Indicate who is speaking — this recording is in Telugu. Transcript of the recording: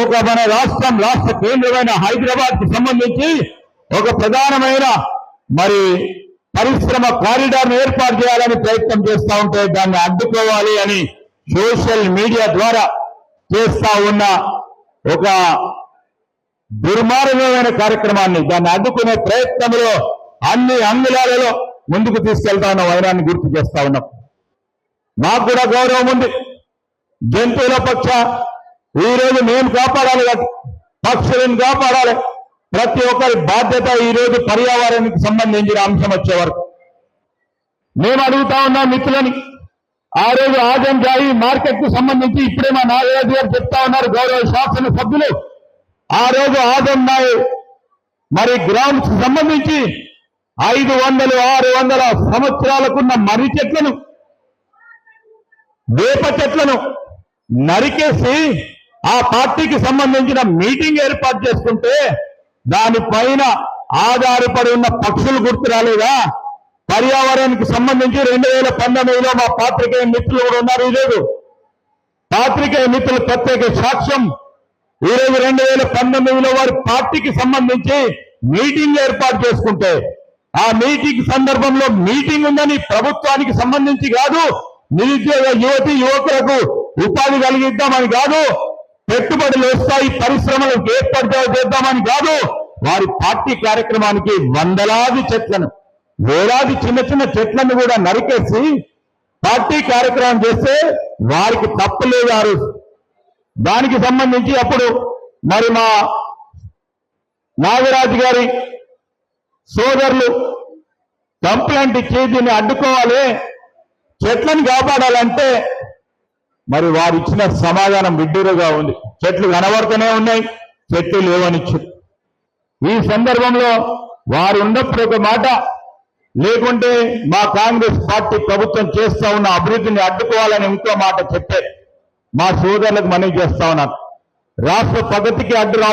Speaker 1: ఒక మన రాష్ట్రం రాష్ట్ర కేంద్రమైన హైదరాబాద్కు సంబంధించి ఒక ప్రధానమైన మరి పరిశ్రమ కారిడార్ ఏర్పాటు చేయాలని ప్రయత్నం చేస్తా ఉంటే దాన్ని అడ్డుకోవాలి అని సోషల్ మీడియా ద్వారా చేస్తా ఉన్న ఒక దుర్మార్గమైన కార్యక్రమాన్ని దాన్ని అడ్డుకునే ప్రయత్నంలో అన్ని అంగుళాలలో ముందుకు తీసుకెళ్తా ఉన్న వైరాన్ని గుర్తు చేస్తా ఉన్నాం. నాకు కూడా గౌరవం ఉంది. జంతువుల పక్ష ఈ రోజు మేము కాపాడాలి పక్షులను కాపాడాలి. ప్రతి ఒక్కరి బాధ్యత ఈ రోజు పర్యావరణానికి సంబంధించిన అంశం వచ్చే వరకు. మేము అడుగుతా ఉన్నాం మిత్రులని ఆ రోజు ఆజం జాయి మార్కెట్కు సంబంధించి ఇప్పుడే మా నాగరాజు గారు చెప్తా ఉన్నారు గౌరవ శాసన సభ్యులు. ఆ రోజు ఆజం నాయు మరి గ్రామ్స్ సంబంధించి ఐదు వందలు ఆరు వందల సంవత్సరాలకున్న మర్రి చెట్లను వేప చెట్లను నరికేసి ఆ పార్టీకి సంబంధించిన మీటింగ్ ఏర్పాటు చేసుకుంటే దానిపైన ఆధారపడి ఉన్న పక్షులు గుర్తు రాలేదా? పర్యావరణానికి సంబంధించి రెండు వేల పంతొమ్మిదిలో మా పాత్రికేయ మిత్రులు కూడా ఉన్నారు. ఈరోజు పాత్రికేయ మిత్రులు ప్రత్యేక సాక్ష్యం. ఈరోజు రెండు వేల పంతొమ్మిదిలో వారి పార్టీకి సంబంధించి మీటింగ్ ఏర్పాటు చేసుకుంటే ఆ మీటింగ్ సందర్భంలో మీటింగ్ ఉందని ప్రభుత్వానికి సంబంధించి కాదు నిరుద్యోగ యువతి యువకులకు ఉపాధి కలిగిద్దామని కాదు పెట్టుబడులు వస్తాయి పరిశ్రమలకు ఏర్పాటు చేద్దామని కాదు. వారి పార్టీ కార్యక్రమానికి వందలాది చెట్లను వేలాది చిన్న చిన్న చెట్లను కూడా నరికేసి పార్టీ కార్యక్రమం చేస్తే వారికి తప్పలేదు ఆ రోజు దానికి సంబంధించి అప్పుడు మరి మా నాగరాజు గారి సోదరులు కంప్లైంట్ ఇచ్చి దీన్ని అడ్డుకోవాలి. చెట్లను కాపాడాలంటే మరి వారు ఇచ్చిన సమాధానం విడ్డూరుగా ఉంది. చెట్లు కనబడుతూనే ఉన్నాయి చెట్లు లేవనిచ్చు ఈ సందర్భంలో వారు ఉన్నప్పుడు ఒక మాట లేకుంటే మా కాంగ్రెస్ పార్టీ ప్రభుత్వం చేస్తా ఉన్న అభివృద్ధిని అడ్డుకోవాలని ఇంకో మాట చెప్పారు మా సోదరులకు మనవి చేస్తా ఉన్నాను. రాష్ట్ర ప్రగతికి అడ్డు రావు